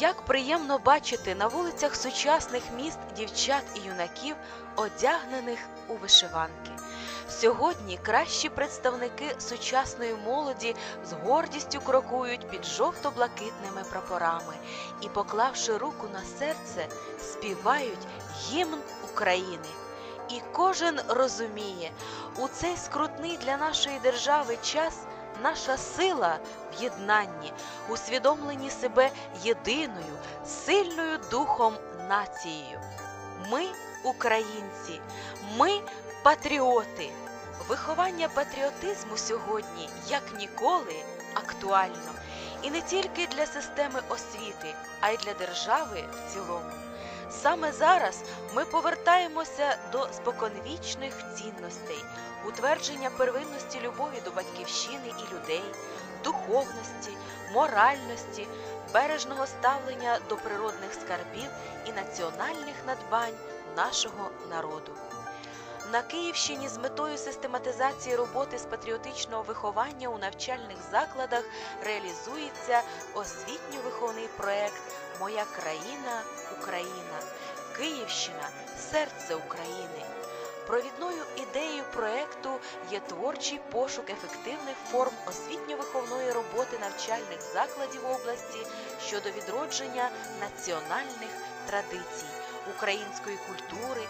Як приємно бачити на вулицях сучасних міст дівчат і юнаків, одягнених у вишиванки. Сьогодні кращі представники сучасної молоді з гордістю крокують під жовто-блакитними прапорами і, поклавши руку на серце, співають гімн України. І кожен розуміє, у цей скрутний для нашої держави час наша сила в єднанні, усвідомленні себе єдиною, сильною духом нацією. Ми українці, ми патріоти. Виховання патріотизму сьогодні як ніколи актуально і не тільки для системи освіти, а й для держави в цілому. Саме зараз ми повертаємося до споконвічних цінностей, утвердження первинності любові до батьківщини і людей, духовності, моральності, бережного ставлення до природних скарбів і національних надбань нашого народу. На Київщині з метою систематизації роботи з патріотичного виховання у навчальних закладах реалізується освітньо-виховний проект Моя країна Україна, Київщина серце України. Провідною ідеєю проекту є творчий пошук ефективних форм освітньо-виховної роботи навчальних закладів області щодо відродження національних традицій, української культури,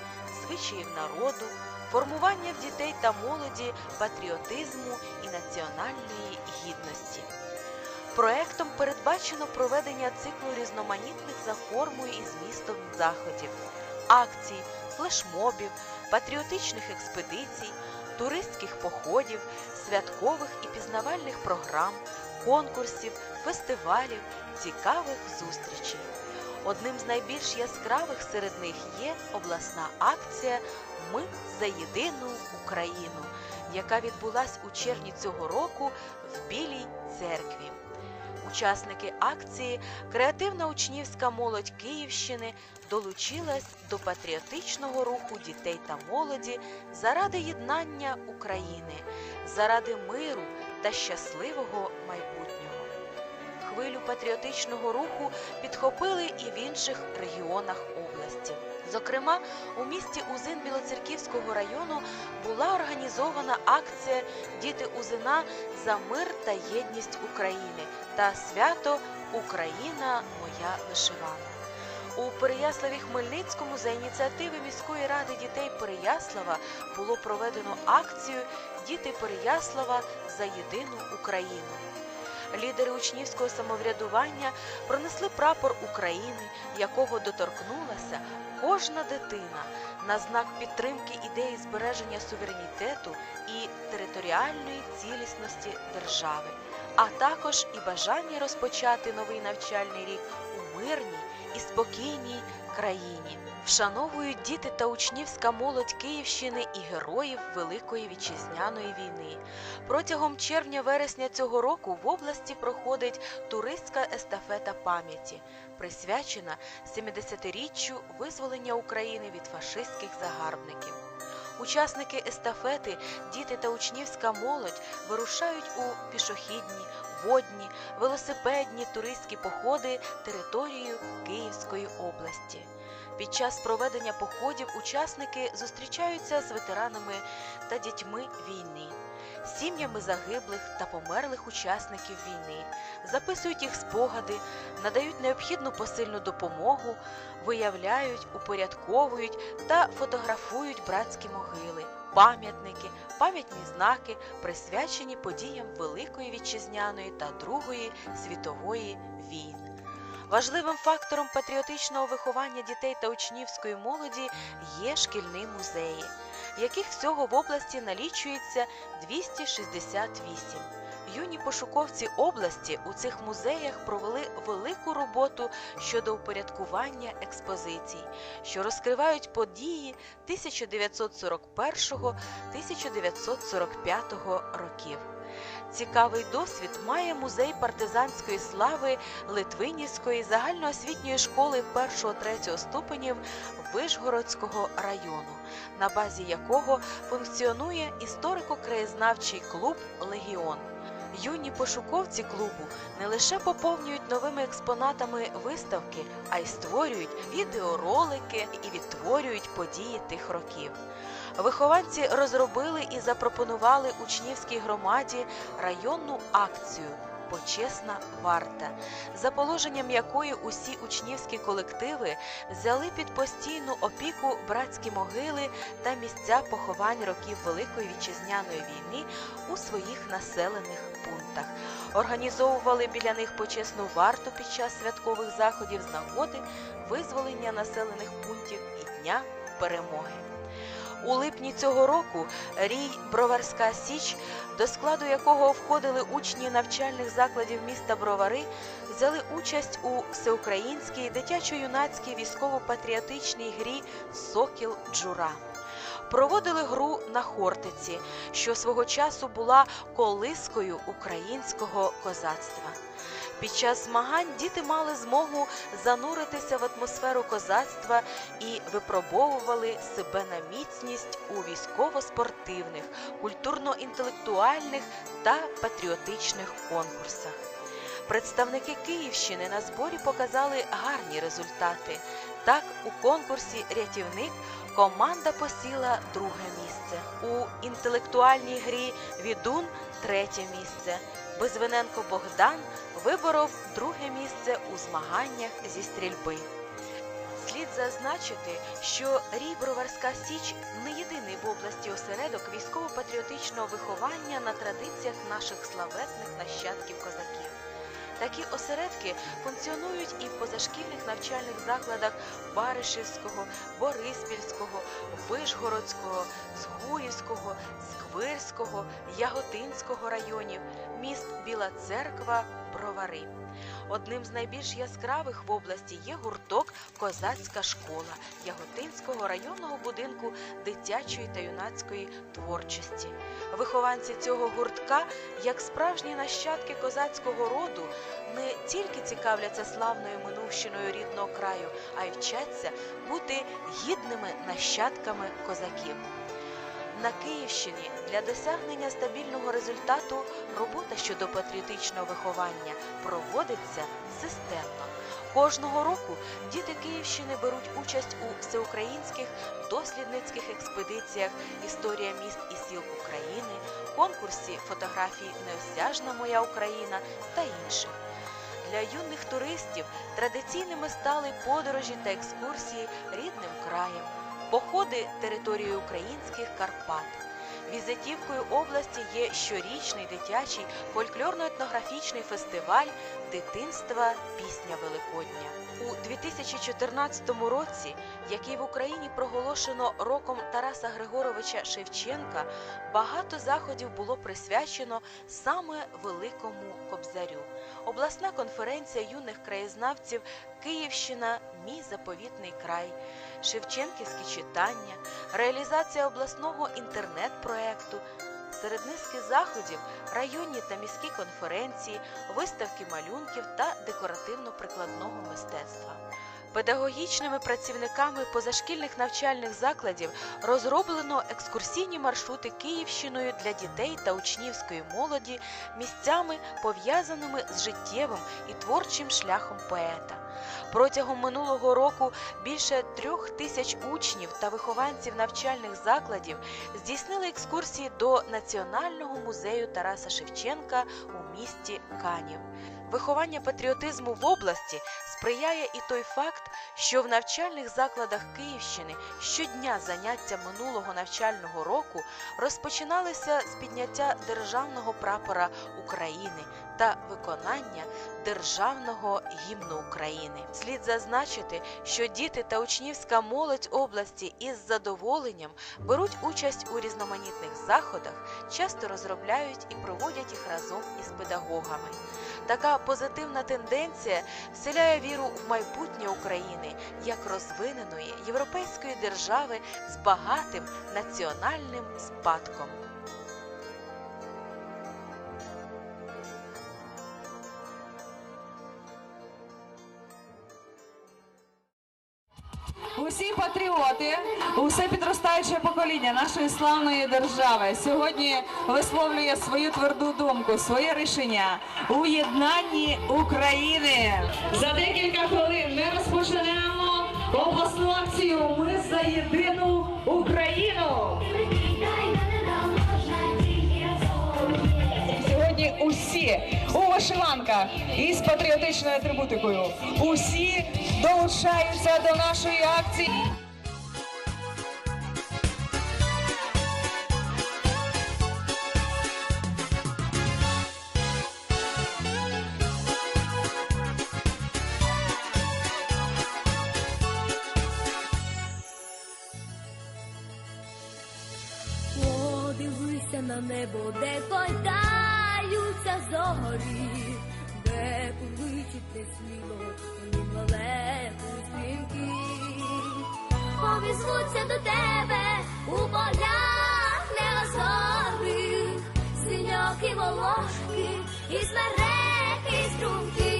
звичаїв народу, формування в дітей та молоді патріотизму і національної гідності. Проектом передбачено проведення циклу різноманітних за формою і змістом заходів, акцій, флешмобів, патріотичних експедицій, туристських походів, святкових і пізнавальних програм, конкурсів, фестивалів, цікавих зустрічей. Одним з найбільш яскравих серед них є обласна акція Ми за єдину Україну, яка відбулась у червні цього року в Білій церкві. Учасники акції, креативна учнівська молодь Київщини долучилась до патріотичного руху дітей та молоді заради єднання України, заради миру та щасливого майбутнього. Хвилю патріотичного руху підхопили і в інших регіонах області. Зокрема, у місті Узин Білоцерківського району була організована акція Діти Узина за мир та єдність України та свято Україна моя вишивана. У Переяславі Хмельницькому за ініціативи міської ради дітей Переяслава було проведено акцію Діти Переяслава за єдину Україну. Лідери учнівського самоврядування пронесли прапор України, якого доторкнулася кожна дитина на знак підтримки ідеї збереження суверенітету і територіальної цілісності держави, а також і бажання розпочати новий навчальний рік у мирній і спокійній країні. Вшановують діти та учнівська молодь Київщини і героїв Великої вітчизняної війни. Протягом червня-вересня цього року в області проходить туристська естафета пам'яті, присвячена 70-річчю визволення України від фашистських загарбників. Учасники естафети, діти та учнівська молодь вирушають у пішохідні, водні, велосипедні туристські походи територією Київської області. Під час проведення походів учасники зустрічаються з ветеранами та дітьми війни, сім'ями загиблих та померлих учасників війни, записують їх спогади, надають необхідну посильну допомогу, виявляють, упорядковують та фотографують братські могили, пам'ятники, пам'ятні знаки, присвячені подіям Великої вітчизняної та Другої світової війн. Важливим фактором патріотичного виховання дітей та учнівської молоді є шкільні музеї, яких всього в області налічується 268. Юні пошуковці області у цих музеях провели велику роботу щодо упорядкування експозицій, що розкривають події 1941-1945 років. Цікавий досвід має музей партизанської слави Литвинівської загальноосвітньої школи 1-3 ступенів Вишгородського району, на базі якого функціонує історико-краєзнавчий клуб Легіон. Юні пошуковці клубу не лише поповнюють новими експонатами виставки, а й створюють відеоролики і відтворюють події тих років. Вихованці розробили і запропонували учнівській громаді районну акцію Почесна варта, за положенням якої усі учнівські колективи взяли під постійну опіку братські могили та місця поховань років Великої вітчизняної війни у своїх населених пунктах, організовували біля них почесну варту під час святкових заходів з нагоди визволення населених пунктів і Дня перемоги. У липні цього року рій Броварська Січ, до складу якого входили учні навчальних закладів міста Бровари, взяли участь у всеукраїнській дитячо-юнацькій військово-патріотичній грі Сокіл Джура. Проводили гру на Хортиці, що свого часу була колискою українського козацтва. Під час змагань діти мали змогу зануритися в атмосферу козацтва і випробовували себе на міцність у військово-спортивних, культурно-інтелектуальних та патріотичних конкурсах. Представники Київщини на зборі показали гарні результати. Так, у конкурсі Рятівник команда посіла друге місце. У інтелектуальній грі Відун третє місце. Безвиненко Богдан виборов друге місце у змаганнях зі стрільби. Слід зазначити, що Рій Броварська Січ не єдиний в області осередок військово-патріотичного виховання на традиціях наших славетних нащадків козаків. Такі осередки функціонують і в позашкільних навчальних закладах Баришівського, Бориспільського, Вишгородського, Згуївського, Сквирського, Яготинського районів, міст Біла Церква, Бровари. Одним з найбільш яскравих в області є гурток Козацька школа Яготинського районного будинку дитячої та юнацької творчості. Вихованці цього гуртка, як справжні нащадки козацького роду, не тільки цікавляться славною минувщиною рідного краю, а й вчаться бути гідними нащадками козаків. На Київщині для досягнення стабільного результату робота щодо патріотичного виховання проводиться системно. Кожного року діти Київщини беруть участь у всеукраїнських дослідницьких експедиціях Історія міст і сіл України, конкурсі фотографій Неосяжна моя Україна та інших. Для юних туристів традиційними стали подорожі та екскурсії рідним краєм, походи територією українських Карпат. Візитівкою області є щорічний дитячий фольклорно-етнографічний фестиваль дитинства Пісня Великодня. У 2014 році, який в Україні проголошено роком Тараса Григоровича Шевченка, багато заходів було присвячено саме Великому Кобзарю. Обласна конференція юних краєзнавців Київщина Мій заповітний край, Шевченківські читання, реалізація обласного інтернет-проекту. Серед низки заходів районні та міські конференції, виставки малюнків та декоративно-прикладного мистецтва. Педагогічними працівниками позашкільних навчальних закладів розроблено екскурсійні маршрути Київщиною для дітей та учнівської молоді місцями, пов'язаними з життєвим і творчим шляхом поета. Протягом минулого року більше трьох тисяч учнів та вихованців навчальних закладів здійснили екскурсії до Національного музею Тараса Шевченка у місті Канів. Виховання патріотизму в області сприяє і той факт, що в навчальних закладах Київщини щодня заняття минулого навчального року розпочиналися з підняття державного прапора України та виконання державного гімну України. Слід зазначити, що діти та учнівська молодь області із задоволенням беруть участь у різноманітних заходах, часто розробляють і проводять їх разом із педагогами. Така позитивна тенденція вселяє віру в майбутнє України як розвиненої європейської держави з багатим національним спадком. Усі патріоти, усе підростаюче покоління нашої славної держави сьогодні висловлює свою тверду думку, своє рішення у єднанні України. За декілька хвилин ми розпочнемо обласну акцію Ми за єдину Україну. Сьогодні усі у вишиванках із патріотичною атрибутикою. Усі долучаються до нашої акції. Подивися на небо, де кольтаються зорі, де повичить те сміло, далеко стрімкі. Повізвуться до тебе у полях неозорих, і волошки і смереки струмки.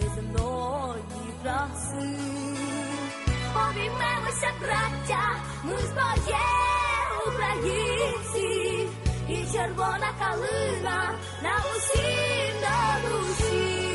Неземної краси. Обіймемося, браття, ми зброє українці, і червона калина на усім на душі.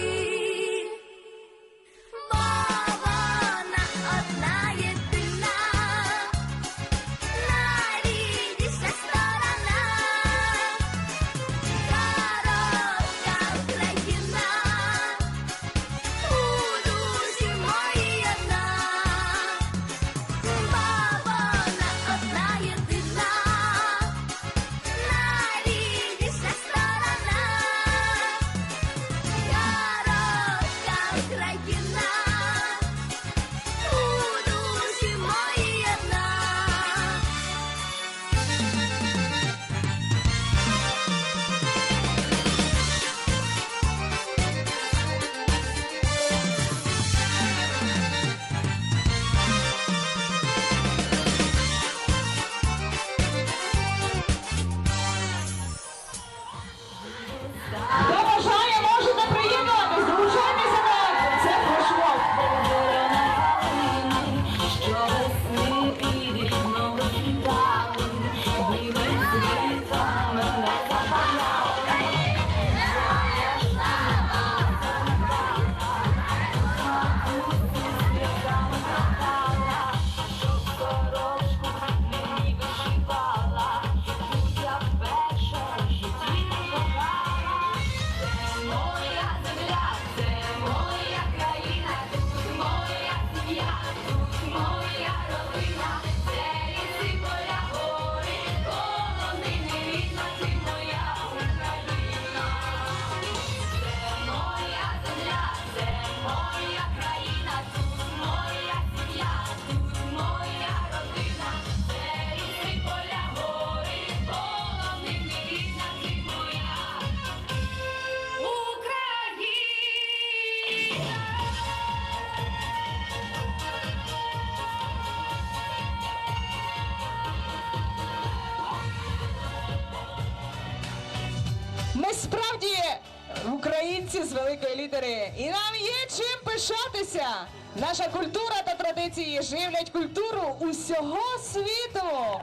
Літери, і нам є чим пишатися. Наша культура та традиції живлять культуру усього світу.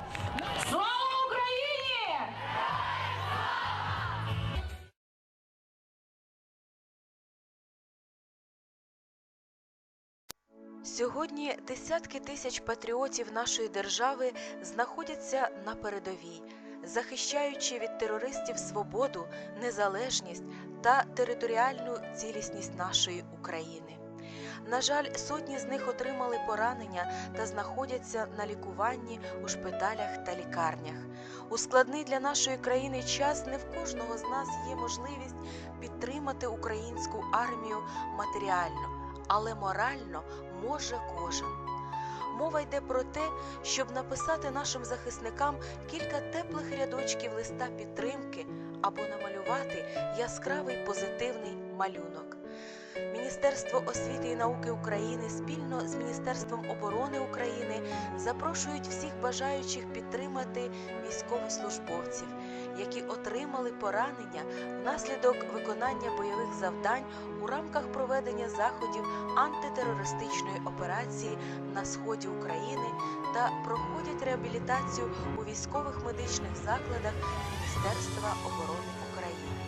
Слава Україні! Сьогодні десятки тисяч патріотів нашої держави знаходяться на передовій, захищаючи від терористів свободу, незалежність та територіальну цілісність нашої України. На жаль, сотні з них отримали поранення та знаходяться на лікуванні у шпиталях та лікарнях. У складний для нашої країни час не в кожного з нас є можливість підтримати українську армію матеріально, але морально може кожен. Мова йде про те, щоб написати нашим захисникам кілька теплих рядочків листа підтримки або намалювати яскравий позитивний малюнок. Міністерство освіти і науки України спільно з Міністерством оборони України запрошують всіх бажаючих підтримати військовослужбовців, які отримали поранення внаслідок виконання бойових завдань у рамках проведення заходів антитерористичної операції на сході України та проходять реабілітацію у військових медичних закладах Міністерства оборони України.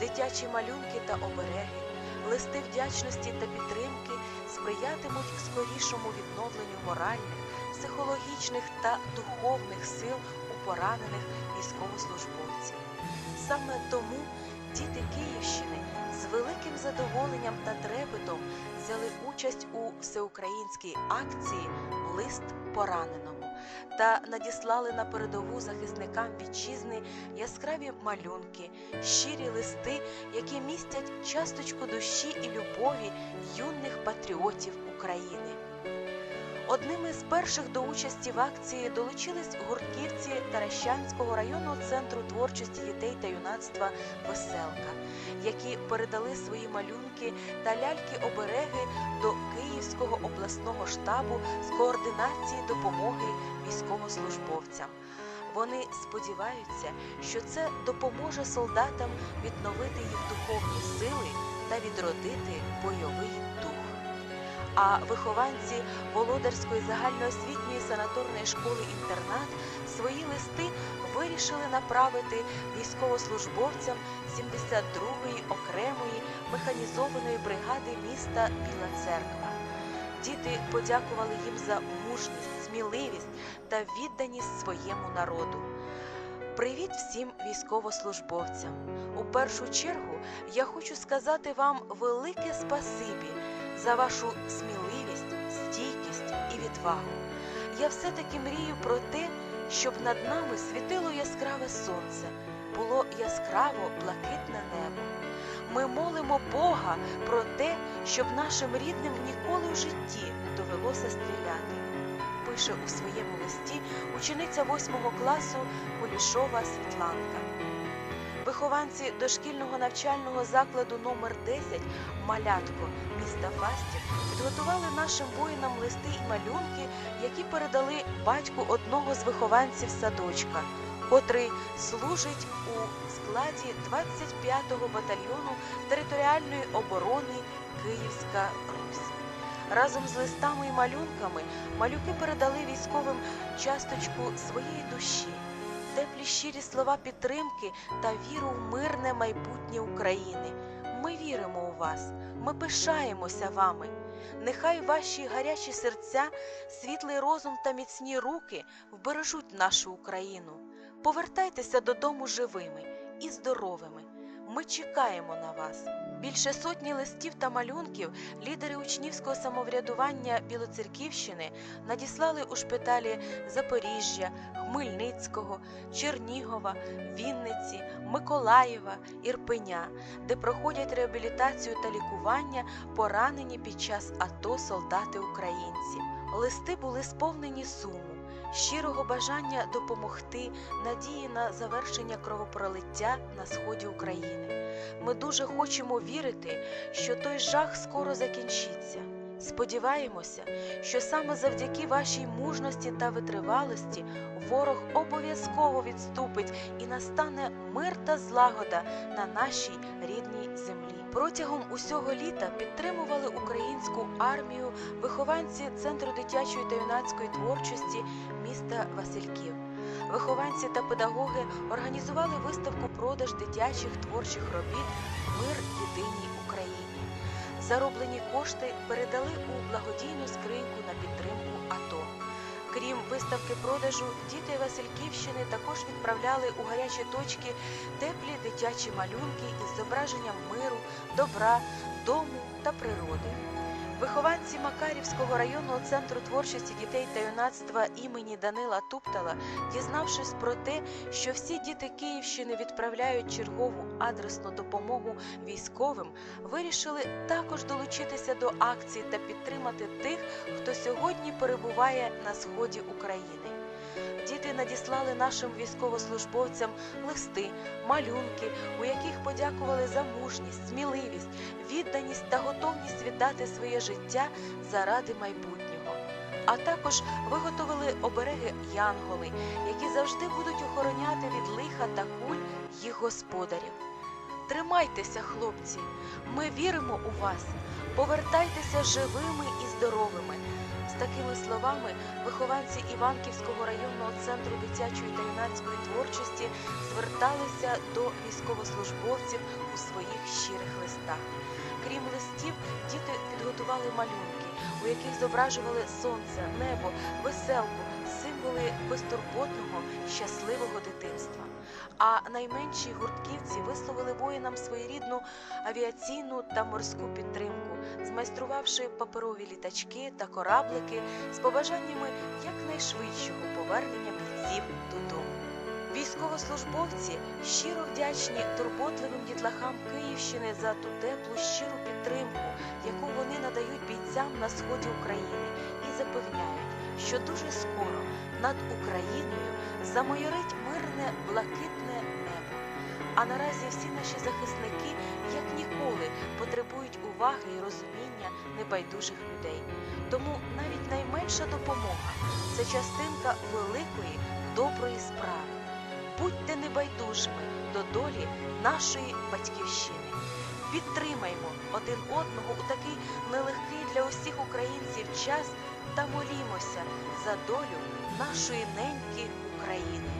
Дитячі малюнки та обереги, листи вдячності та підтримки сприятимуть скорішому відновленню моральних, психологічних та духовних сил у поранених військовослужбовців. Саме тому діти Київщини з великим задоволенням та трепетом взяли участь у всеукраїнській акції Лист пораненому та надіслали на передову захисникам вітчизни яскраві малюнки, щирі листи, які містять часточку душі і любові юних патріотів України. Одними з перших до участі в акції долучились гуртківці Таращанського районного центру творчості дітей та юнацтва Веселка, які передали свої малюнки та ляльки-обереги до Київського обласного штабу з координації допомоги військовослужбовцям. Вони сподіваються, що це допоможе солдатам відновити їх духовні сили та відродити бойовий дух. А вихованці Володарської загальноосвітньої санаторної школи інтернат свої листи вирішили направити військовослужбовцям 72-ї окремої механізованої бригади міста Біла Церква. Діти подякували їм за мужність, сміливість та відданість своєму народу. Привіт всім військовослужбовцям! У першу чергу я хочу сказати вам велике спасибі за вашу сміливість, стійкість і відвагу. Я все-таки мрію про те, щоб над нами світило яскраве сонце, було яскраво блакитне небо. Ми молимо Бога про те, щоб нашим рідним ніколи в житті довелося стріляти. Пише у своєму листі учениця 8 класу Кулішова Світланка. Вихованці дошкільного навчального закладу номер 10 Малятко міста Фастів підготували нашим воїнам листи і малюнки, які передали батьку одного з вихованців садочка, котрий служить у складі 25-го батальйону територіальної оборони Київська Русь. Разом з листами і малюнками малюки передали військовим часточку своєї душі, теплі щирі слова підтримки та віру в мирне майбутнє України. Ми віримо у вас, ми пишаємося вами. Нехай ваші гарячі серця, світлий розум та міцні руки вбережуть нашу Україну. Повертайтеся додому живими і здоровими. Ми чекаємо на вас. Більше сотні листів та малюнків лідери учнівського самоврядування Білоцерківщини надіслали у шпиталі Запоріжжя, Хмельницького, Чернігова, Вінниці, Миколаєва, Ірпеня, де проходять реабілітацію та лікування поранені під час АТО солдати українці. Листи були сповнені суму, щирого бажання допомогти, надії на завершення кровопролиття на сході України. Ми дуже хочемо вірити, що той жах скоро закінчиться. Сподіваємося, що саме завдяки вашій мужності та витривалості ворог обов'язково відступить і настане мир та злагода на нашій рідній землі. Протягом усього літа підтримували українську армію вихованці Центру дитячої та юнацької творчості міста Васильків. Вихованці та педагоги організували виставку продаж дитячих творчих робіт Мир єдиній Україні. Зароблені кошти передали у благодійну скриньку на підтримку АТО. Крім виставки продажу, діти Васильківщини також відправляли у гарячі точки теплі дитячі малюнки із зображенням миру, добра, дому та природи. Вихованці Макарівського районного центру творчості дітей та юнацтва імені Данила Туптала, дізнавшись про те, що всі діти Київщини відправляють чергову адресну допомогу військовим, вирішили також долучитися до акції та підтримати тих, хто сьогодні перебуває на сході України. Діти надіслали нашим військовослужбовцям листи, малюнки, у яких подякували за мужність, сміливість, відданість та готовність віддати своє життя заради майбутнього. А також виготовили обереги янголи, які завжди будуть охороняти від лиха та куль їх господарів. Тримайтеся, хлопці, ми віримо у вас. Повертайтеся живими і здоровими. Такими словами вихованці Іванківського районного центру дитячої та юнацької творчості зверталися до військовослужбовців у своїх щирих листах. Крім листів, діти підготували малюнки, у яких зображували сонце, небо, веселку, символи безтурботного, щасливого дитинства. А найменші гуртківці висловили воїнам своєрідну авіаційну та морську підтримку, змайструвавши паперові літачки та кораблики з побажаннями якнайшвидшого повернення бійців додому. Військовослужбовці щиро вдячні турботливим дітлахам Київщини за ту теплу щиру підтримку, яку вони надають бійцям на сході України, і запевняють, що дуже скоро над Україною замайорить мирне блакитне небо. А наразі всі наші захисники, як ніколи, потребують уваги і розуміння небайдужих людей. Тому навіть найменша допомога це частинка великої доброї справи. Будьте небайдужими до долі нашої батьківщини. Підтримаймо один одного у такий нелегкий для усіх українців час та молімося за долю нашої неньки України.